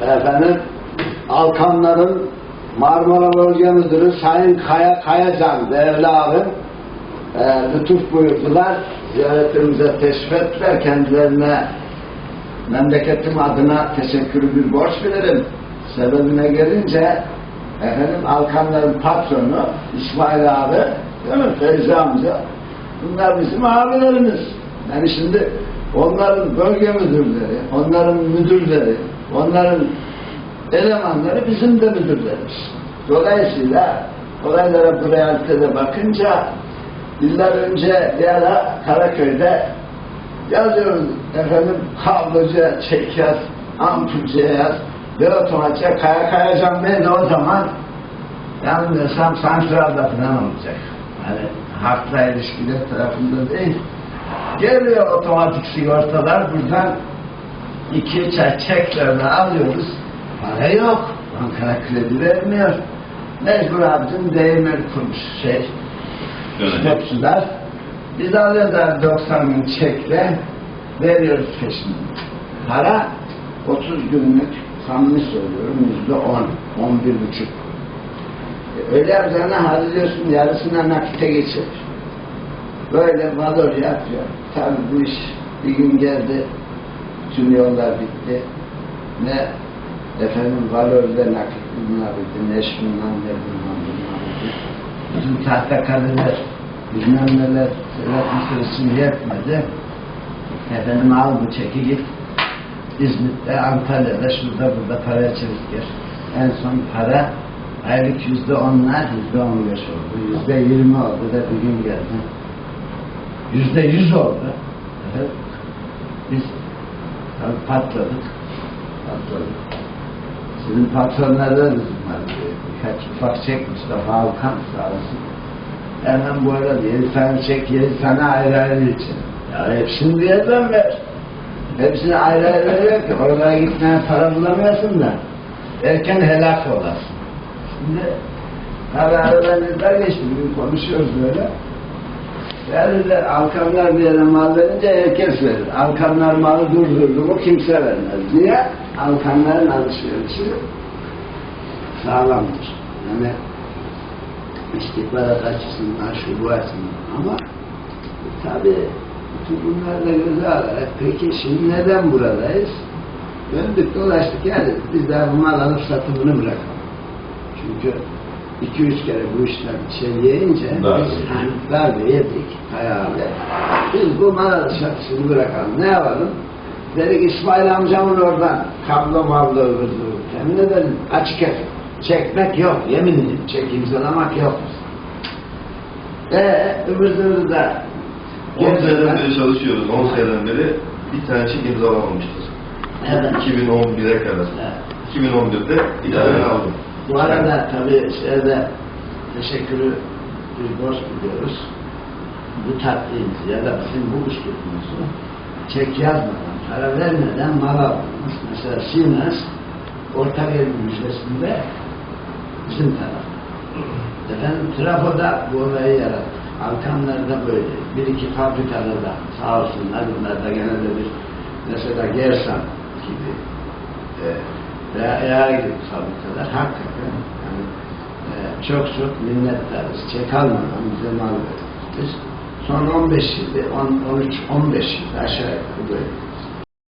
efendim Alkanların Marmara Bölge Sayın Kaya Kayacan değerli abim e, lütuf buyurdular. Ziyaretimize teşrif ettiler. Kendilerine memleketim adına teşekkürü bir borç bilirim. Sebebine gelince efendim Alkanların patronu İsmail abi değil mi? Feyzi amca bunlar bizim abilerimiz. Yani şimdi onların bölge müdürleri, onların müdürleri, onların elemanları bizim de müdürlerimiz. Dolayısıyla olaylara bu realitede bakınca yıllar önce bir ara Karaköy'de yazıyoruz efendim kablocuya çek yaz, ampulcuya yaz ve otomatikçe kaya kayacan Bey de o zaman yanılmıyorsam santralda falan olacak. Yani hakla ilişkiler tarafında değil. Geliyor otomatik sigortalar buradan iki çay çeklerini alıyoruz. Para yok. Bankana kredi vermiyor. Mecbur abicim değirmen kurmuş şey. Stopçular. Biz alıyorlar 90 bin çekle veriyoruz peşini. Para 30 günlük samimi söylüyorum yüzde 10, 11 buçuk. E, Öyle yapacağına hallediyorsun yarısına nakite geçir. Böyle valor yapıyor. Tabi bu iş bir gün geldi. Tüm yollar bitti. Ne efendim valörde nakit bulunabildi. Ne şundan ne bundan bulunabildi. Bütün tahta kaleler bilmem neler Sırısı'nı yetmedi. Efendim al bu çeki git. İzmit'te, Antalya'da, şurada burada para çevik gel. En son para aylık yüzde onlar, yüzde on beş oldu. Yüzde yirmi oldu da bir gün geldi. Yüzde yüz oldu. Evet. Biz tabii patladık. Patladık. Sizin patronlardan var. Birkaç ufak çek Mustafa Alkan sağ olsun. Hemen arada yedi tane çek, yedi tane ayrı ayrı için. Ya hepsini bir yerden ver. Hepsini ayrı ayrı veriyor ki oralara gitmeye para bulamıyorsun da erken helak olasın. Şimdi aradan yıllar geçti. Bugün konuşuyoruz böyle. Verirler, Alkanlar bir yere mal verince herkes verir. Alkanlar malı durdurdu mu kimse vermez. Niye? Alkanların alışverişi sağlamdır. Yani istihbarat açısından, şu bu açısından. Ama tabi bütün bunlarla göze alarak peki şimdi neden buradayız? Döndük dolaştık yani biz bu mal alıp satımını bırakalım. Çünkü iki üç kere bu işler şey yiyince biz darbe yedik hayali. Biz bu mal satışını bırakalım. Ne yapalım? Dedik İsmail amcamın oradan kablo mablo ıvırdı. Yemin ederim açık et. Çekmek yok. Yemin ederim. Çek imzalamak yok. Eee zıvır da 10 seneden beri çalışıyoruz. 10 seneden beri bir tane çek imzalamamıştır. Evet. 2011'e kadar. Evet. 2011'de idareni aldım. Bu arada tabii şeyde teşekkürü bir borç biliyoruz. Bu tatlıyız ya da bizim bu üslubumuzu çek yazmadan, para vermeden mal aldınız. Mesela Siemens ortak ev müjdesinde bizim taraf. Efendim trafoda bu olayı yarattı. Alkanlar'da böyle. Bir iki fabrikada da sağ olsunlar bunlar da gene de bir mesela Gersan gibi e, veya gibi fabrikalar hakikaten yani, e, çok çok minnettarız. Çek almadan bize mal verdiler. Son 15 yılda, 10, 13, 15 yılda aşağı yukarı böyle.